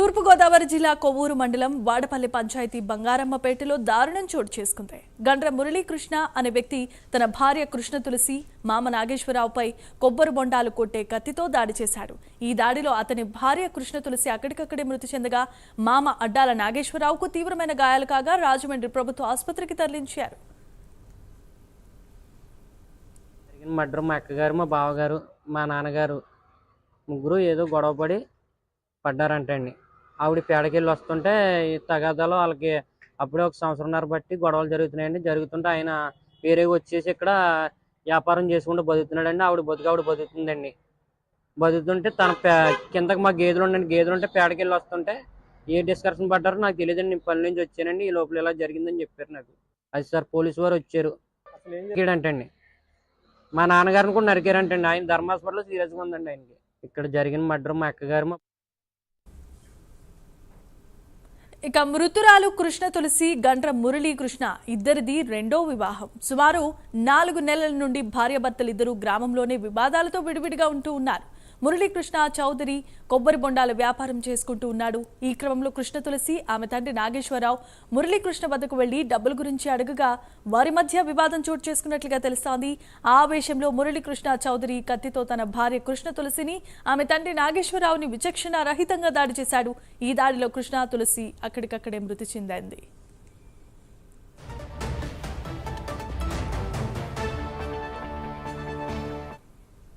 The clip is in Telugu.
తూర్పుగోదావరి జిల్లా కొవ్వూరు మండలం వాడపల్లి పంచాయతీ బంగారమ్మపేటలో దారుణం చోటు చేసుకుంది. గండ్ర మురళీకృష్ణ అనే వ్యక్తి తన భార్య కృష్ణ తులసి మామ నాగేశ్వరరావుపై కొబ్బరి బొండాలు కొట్టే కత్తితో దాడి చేశాడు. ఈ దాడిలో అతని భార్య కృష్ణ తులసి అక్కడికక్కడే మృతి చెందగా మామ అడ్డాల నాగేశ్వరరావుకు తీవ్రమైన గాయాలు కాగా రాజమండ్రి ప్రభుత్వ ఆసుపత్రికి తరలించారు. జరిగిన మా అక్కగారు మా బావగారు మా నాన్నగారు ముగ్గురు ఏదో గొడవపడి పడ్డారంటండి. ఆవిడ పేడకెళ్ళి వస్తుంటే ఈ తగాదాలో వాళ్ళకి అప్పుడే ఒక సంవత్సరంన్నర బట్టి గొడవలు జరుగుతున్నాయండి. జరుగుతుంటే ఆయన వేరే వచ్చేసి ఇక్కడ వ్యాపారం చేసుకుంటూ బతుకుతున్నాడండి. ఆవిడ బతుకు ఆవిడ బతుకుతుందండి. బతుకుతుంటే తన పే కిందకి మా గేదెలు ఉండండి. గేదెలు ఉంటే పేడకెళ్ళి వస్తుంటే ఏ డిస్కషన్ పడ్డారో నాకు తెలియదండి. నేను పని నుంచి వచ్చానండి. ఈ లోపల ఇలా జరిగిందని చెప్పారు నాకు. అది సార్ పోలీసు వారు వచ్చారు. అంటండి మా నాన్నగారిని కూడా నరికారంటండి. ఆయన ధర్మ హాస్పిటల్లో సీరియస్గా ఉందండి ఆయనకి. ఇక్కడ జరిగిన మర్డర్ మా అక్కగారు మా ఇక మృతురాలు కృష్ణ తులసి గండ్ర మురళీ కృష్ణ ఇద్దరిది రెండో వివాహం. సుమారు నాలుగు నెలల నుండి భార్యాభర్తలిద్దరూ గ్రామంలోనే వివాదాలతో విడివిడిగా ఉంటూ ఉన్నారు. మురళీకృష్ణ చౌదరి కొబ్బరి బొండాల వ్యాపారం చేసుకుంటూ ఉన్నాడు. ఈ క్రమంలో కృష్ణ తులసి ఆమె తండ్రి నాగేశ్వరరావు మురళీకృష్ణ వద్దకు వెళ్ళి డబ్బుల గురించి అడగగా వారి మధ్య వివాదం చోటు చేసుకున్నట్లుగా తెలుస్తోంది. ఆ ఆవేశంలో మురళీకృష్ణ చౌదరి కత్తితో తన భార్య కృష్ణ తులసిని ఆమె తండ్రి నాగేశ్వరరావుని విచక్షణ రహితంగా దాడి చేశాడు. ఈ దాడిలో కృష్ణ తులసి అక్కడికక్కడే మృతి చెందింది.